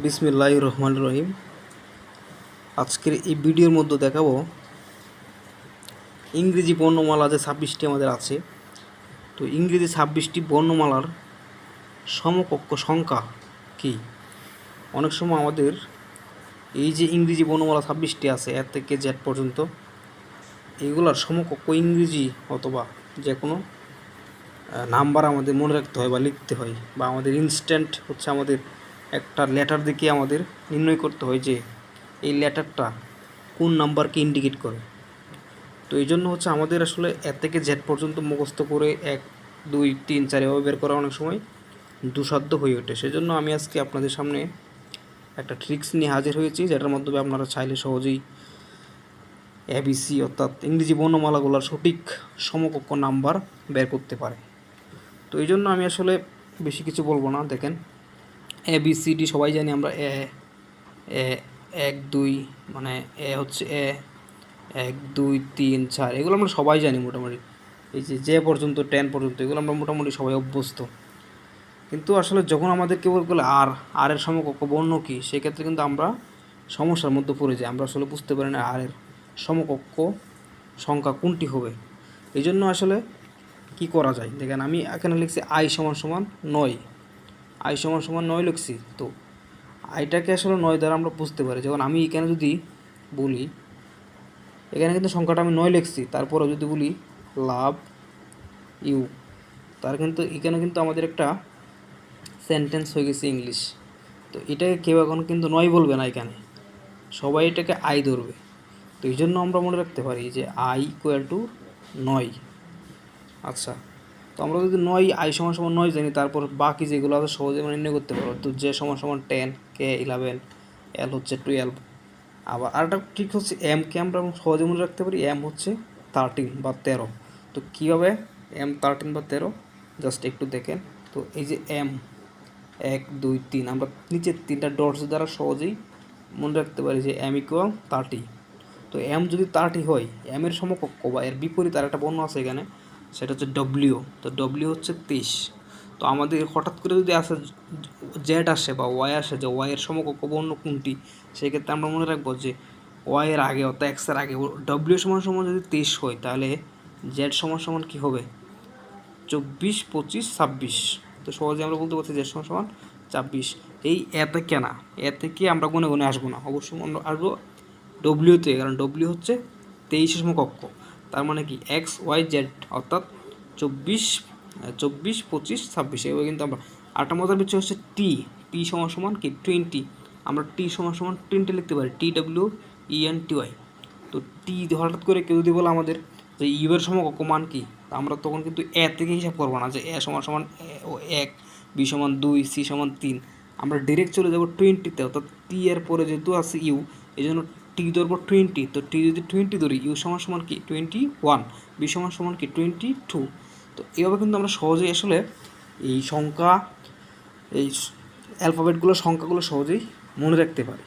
বিসমিল্লাহ রহমান রহিম। আজকের এই ভিডিওর মধ্যে দেখাবো ইংরেজি বর্ণমালা যে ছাব্বিশটি আমাদের আছে। তো ইংরেজি ছাব্বিশটি বর্ণমালার সমকক্ষ সংখ্যা কি? অনেক সময় আমাদের এই যে ইংরেজি বর্ণমালা ছাব্বিশটি আছে, এর থেকে জেড পর্যন্ত এইগুলার সমকক্ষ ইংরেজি অথবা যে কোনো নাম্বার আমাদের মনে রাখতে হয় বা লিখতে হয় বা আমাদের ইনস্ট্যান্ট হচ্ছে আমাদের একটা লেটার দেখে আমাদের নির্ণয় করতে হয় যে এই লেটারটা কোন নাম্বারকে ইন্ডিকেট করে। তো এই জন্য হচ্ছে আমাদের আসলে এ থেকে জেড পর্যন্ত মুখস্থ করে এক, দুই, তিন, চার এভাবে বের করা অনেক সময় দুসাধ্য হয়ে ওঠে। সেজন্য আমি আজকে আপনাদের সামনে একটা ট্রিক্স নিয়ে হাজির হয়েছি, যেটার মাধ্যমে আপনারা চাইলে সহজেই এবিসি অর্থাৎ ইংরেজি বর্ণমালাগুলোর সঠিক সমকক্ষ নাম্বার বের করতে পারে তো এই জন্য আমি আসলে বেশি কিছু বলব না, দেখেন। এ বি সি ডি সবাই জানি আমরা এ এক, দুই মানে এ হচ্ছে এ এক, দুই, তিন, চার, এগুলো আমরা সবাই জানি মোটামুটি। এই যে যে পর্যন্ত টেন পর্যন্ত, এগুলো আমরা মোটামুটি সবাই অভ্যস্ত। কিন্তু আসলে যখন আমাদের কেবল বলে আর আর এর সমকক্ষ বর্ণ কী, সেক্ষেত্রে কিন্তু আমরা সমস্যার মধ্যে পড়ে যাই। আমরা আসলে বুঝতে পারি না আর এর সমকক্ষ সংখ্যা কোনটি হবে। এই জন্য আসলে কি করা যায়? দেখেন আমি এখানে লিখছি আই সমান সমান নয়। আই সমান সমান নয় লিখছি। তো আইটাকে আসলে নয় দ্বারা আমরা বুঝতে পারি। যেমন আমি এখানে যদি বলি, এখানে কিন্তু সংখ্যাটা আমি নয় লিখছি। তারপরে যদি বলি লাভ ইউ, তার কিন্তু এখানে কিন্তু আমাদের একটা সেন্টেন্স হয়ে গেছে ইংলিশ। তো এটাকে কেউ এখন কিন্তু নয় বলবে না এখানে। সবাই এটাকে আই ধরবে। তো এই জন্য আমরা মনে রাখতে পারি যে আই ইকুয়াল টু নয়। আচ্ছা। তো আমরা যদি নয়, আই সমান সমান নয় জানি, তারপর বাকি যেগুলো আছে সহজে মানে নির্ণয় করতে পারব। তো যে সমান সমান টেন কে ইলেভেন এল হচ্ছে টুয়েলভ আবার আরেকটা ঠিক হচ্ছে এম কে আমরা সহজে মনে রাখতে পারি এম হচ্ছে থার্টিন বা তেরো। তো কীভাবে এম থার্টিন বা তেরো? জাস্ট একটু দেখেন। তো এই যে এম এক, দুই, তিন, আমরা নিচের তিনটা ডটস দ্বারা সহজেই মনে রাখতে পারি যে এম ইকুয়াল থার্টি তো এম যদি থার্টি হয় এম এর সমকক্ষ বা এর বিপরীত আর একটা বর্ণ আছে এখানে সেটা হচ্ছে ডব্লিউ তো ডব্লিউ হচ্ছে তেইশ। তো আমাদের হঠাৎ করে যদি আসে জেড আসে বা ওয়াই আসে, যে ওয়াইয়ের সমকক্ষ বর্ণ কোনটি, সেক্ষেত্রে আমরা মনে রাখব যে ওয়াইয়ের আগে অর্থাৎ এক্সের আগে ডব্লিউ সমান সমান যদি তেইশ হয়, তাহলে জেড সমান সমান কী হবে? চব্বিশ, পঁচিশ, ছাব্বিশ। তো সহজে আমরা বলতে পারছি জেড সমান সমান ছাব্বিশ। এই এতে কেনা? এ থেকে আমরা গুনে গুনে আসব না? অবশ্যই আমরা আসব ডব্লিউতে কারণ ডব্লিউ হচ্ছে তেইশের সমকক্ষ। তার মানে কি এক্স ওয়াই জেড অর্থাৎ চব্বিশ চব্বিশ, পঁচিশ, ছাব্বিশ। এভাবে কিন্তু আমরা আটটা মজার বিষয় হচ্ছে টি টি সমান সমান কি? টোয়েন্টি আমরা টি সমান সমান টোয়েন্টি লিখতে পারি T W E N T Y তো টি হঠাৎ করে কেউ যদি বলে আমাদের যে ইউ এর সমকক্ষ মান কি আমরা তখন কিন্তু এ থেকে হিসাব করব না যে এ সমান সমান ও এক বি সমান দুই সি সমান তিন। আমরা ডিরেক্ট চলে যাব টোয়েন্টিতে অর্থাৎ টি এর পরে যেহেতু আছে ইউ এই জন্য টি ধরবো? টোয়েন্টি তো টি যদি টোয়েন্টি ধরি ইউ সমান সমান কি? টোয়েন্টি ওয়ান বি সমান সমান কি? টোয়েন্টি টু তো এভাবে কিন্তু আমরা সহজেই আসলে এই সংখ্যা, এই অ্যালফাবেটগুলো সংখ্যাগুলো সহজেই মনে রাখতে পারি।